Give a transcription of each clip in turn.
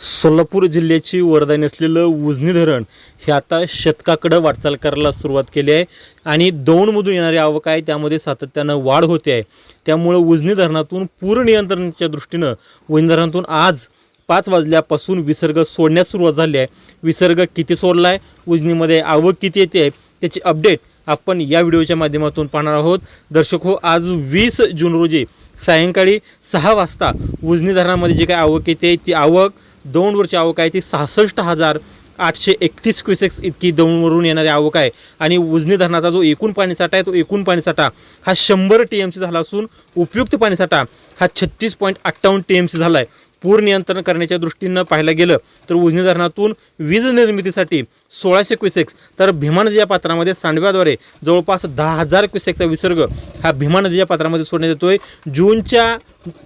सोलापूर जिल्ह्याची वरदान असलेलं उजनी धरण हे आता शतकाकडं वाटचाल करायला सुरुवात केली आहे. आणि दौंडमधून येणारी आवक आहे त्यामध्ये सातत्यानं वाढ होते आहे. त्यामुळं उजनी धरणातून पूर नियंत्रणाच्या दृष्टीनं उजनी धरणातून आज पाच वाजल्यापासून विसर्ग सोडण्यास सुरुवात झाली आहे. विसर्ग किती सोडला आहे उजनीमध्ये आवक किती येते आहे त्याची अपडेट आपण या व्हिडिओच्या माध्यमातून पाहणार आहोत. दर्शक हो आज वीस जून रोजी सायंकाळी सहा वाजता उजनी धरणामध्ये जी काही आवक येते ती आवक दौंडवरची आवक आहे ती सहासष्ट हजार आठशे एकतीस क्युसेक्स इतकी दौंडवरून येणारी आवक आहे. आणि उजनी धरणाचा जो एकूण पाणीसाठा आहे तो एकूण पाणीसाठा हा शंभर टी एम सी झाला असून उपयुक्त पाणीसाठा हा छत्तीस पॉईंट अठ्ठावन्न टी एम सी झाला आहे पूर नियंत्रण करण्याच्या दृष्टीनं पाहायला गेलं तर उजनी धरणातून वीज निर्मितीसाठी सोळाशे क्युसेक्स तर भीमा नदीच्या पात्रामध्ये सांडव्याद्वारे जवळपास दहा हजार क्विसेक्सचा विसर्ग हा भीमा नदीच्या पात्रामध्ये सोडण्यात येतोय. जूनच्या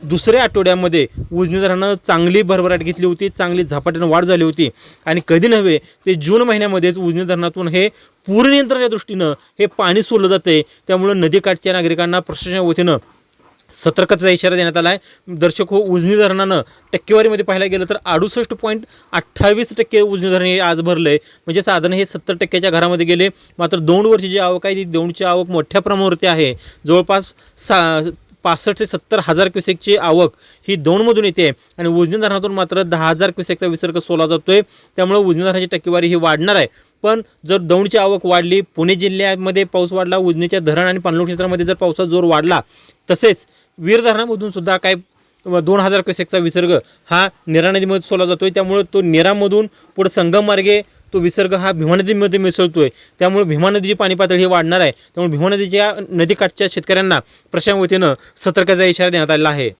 दुसऱ्या आठवड्यामध्ये उजनी धरणानं चांगली भरभराट घेतली होती चांगली झपाट्यानं वाढ झाली होती. आणि कधी नव्हे ते जून महिन्यामध्येच उजनी धरणातून हे पूर नियंत्रणाच्या दृष्टीनं हे पाणी सोडलं जाते त्यामुळं नदीकाठच्या नागरिकांना प्रशासनाच्या वतीनं सतर्कतेचा इशारा देण्यात आला आहे. दर्शक हो उजनी धरणानं टक्केवारीमध्ये पाहायला गेलं तर अडुसष्ट पॉईंट अठ्ठावीस टक्के उजनी धरण हे आज भरलं आहे म्हणजे साधारण हे सत्तर टक्क्याच्या घरामध्ये गेले. मात्र दोन वर्षी जी आवक आहे. ती दोनची आवक मोठ्या प्रमाणावरती आहे. जवळपास सा पासष्ट ते सत्तर हजार क्युसेकची आवक ही दोनमधून येते आणि उजनी धरणातून मात्र दहा हजार क्युसेकचा विसर्ग सोला जातोय. त्यामुळे उजनी धरणाची टक्केवारी ही वाढणार आहे. पण जर दौंडची आवक वाढली पुणे जिल्ह्यामध्ये पाऊस वाढला उजनीच्या धरण आणि पाणलोट क्षेत्रामध्ये जर पावसाचा जोर वाढला तसेच वीर धरणामधून सुद्धा काय दोन हजार क्युसेकचा विसर्ग हा निरा नदीमध्ये सोला जातोय. त्यामुळे तो निरामधून पुढे संगम मार्गे तो विसर्ग हा भीमा नदीमध्ये मिसळतोय. त्यामुळे भीमा नदीची पाणी पातळी ही वाढणार आहे. त्यामुळे भीमा नदीच्या नदीकाठच्या शेतकऱ्यांना प्रशासनाच्या वतीनं सतर्कतेचा इशारा देण्यात आलेला आहे.